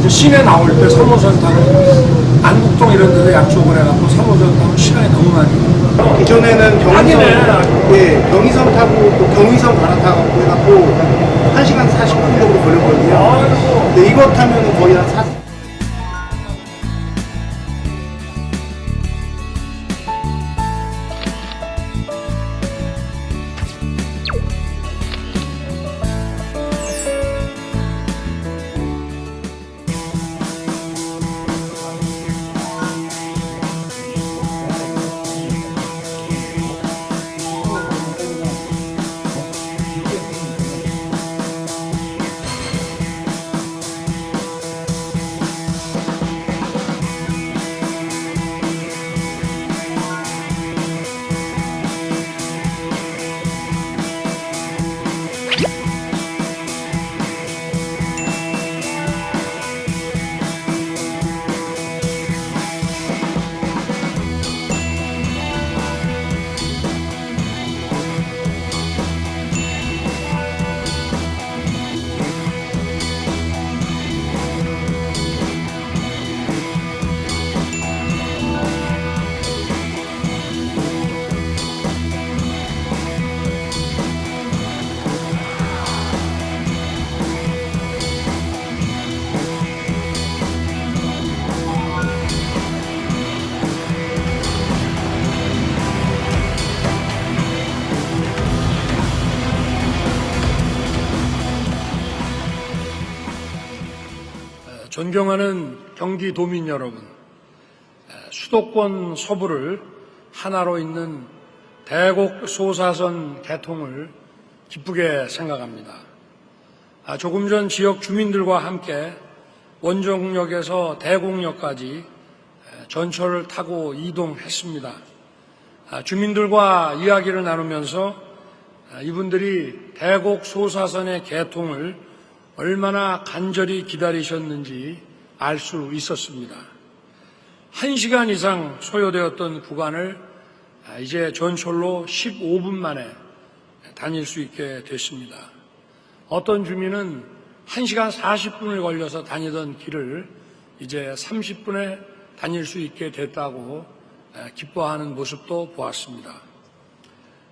이제 시내 나올 때 3호선 타고 안국동 이런 데서 약속을 해갖고 3호선 타고 시간이 너무 많이. 기존에는 경의선. 예, 경의선 타고 또 경의선 갈아타고 해갖고 1시간 40분 정도 걸렸거든요. 근데 이거 타면 거의 한 4, 존경하는 경기도민 여러분, 수도권 서부를 하나로 잇는 대곡 소사선 개통을 기쁘게 생각합니다. 아, 조금 전 지역 주민들과 함께 원정역에서 대곡역까지 전철을 타고 이동했습니다. 아, 주민들과 이야기를 나누면서 아, 이분들이 대곡 소사선의 개통을 얼마나 간절히 기다리셨는지 알 수 있었습니다. 한 시간 이상 소요되었던 구간을 아, 이제 전철로 15분 만에 다닐 수 있게 됐습니다. 어떤 주민은 1시간 40분을 걸려서 다니던 길을 이제 30분에 다닐 수 있게 됐다고 기뻐하는 모습도 보았습니다.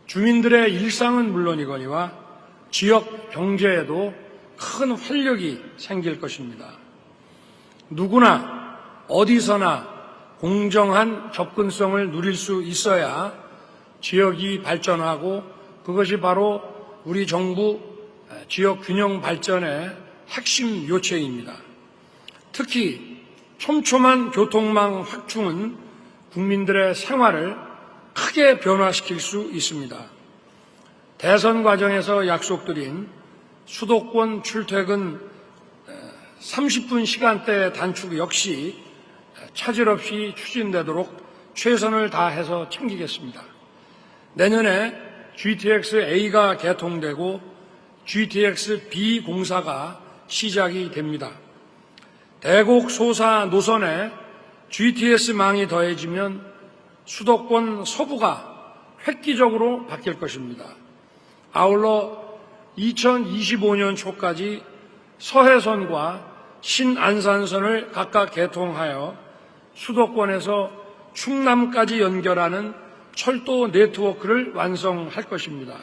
주민들의 일상은 물론이거니와 지역 경제에도 큰 활력이 생길 것입니다. 누구나 어디서나 공정한 접근성을 누릴 수 있어야 지역이 발전하고 그것이 바로 우리 정부 지역 균형 발전의 핵심 요체입니다. 특히 촘촘한 교통망 확충은 국민들의 생활을 크게 변화시킬 수 있습니다. 대선 과정에서 약속드린 수도권 출퇴근 30분 시간대 단축 역시 차질 없이 추진되도록 최선을 다해서 챙기겠습니다. 내년에 GTX A가 개통되고 GTX B 공사가 시작이 됩니다. 대곡 소사 노선에 GTS망이 더해지면 수도권 서부가 획기적으로 바뀔 것입니다. 아울러 2025년 초까지 서해선과 신안산선을 각각 개통하여 수도권에서 충남까지 연결하는 철도 네트워크를 완성할 것입니다.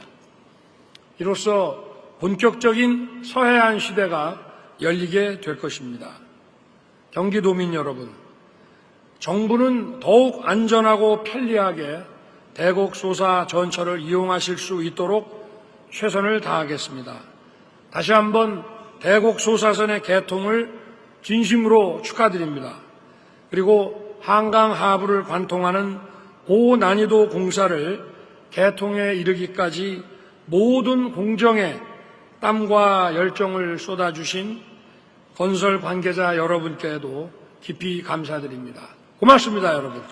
이로써 본격적인 서해안 시대가 열리게 될 것입니다. 경기도민 여러분, 정부는 더욱 안전하고 편리하게 대곡 소사 전철을 이용하실 수 있도록 최선을 다하겠습니다. 다시 한번 대곡 소사선의 개통을 진심으로 축하드립니다. 그리고 한강 하부를 관통하는 고난이도 공사를 개통에 이르기까지 모든 공정에 땀과 열정을 쏟아주신 건설 관계자 여러분께도 깊이 감사드립니다. 고맙습니다, 여러분.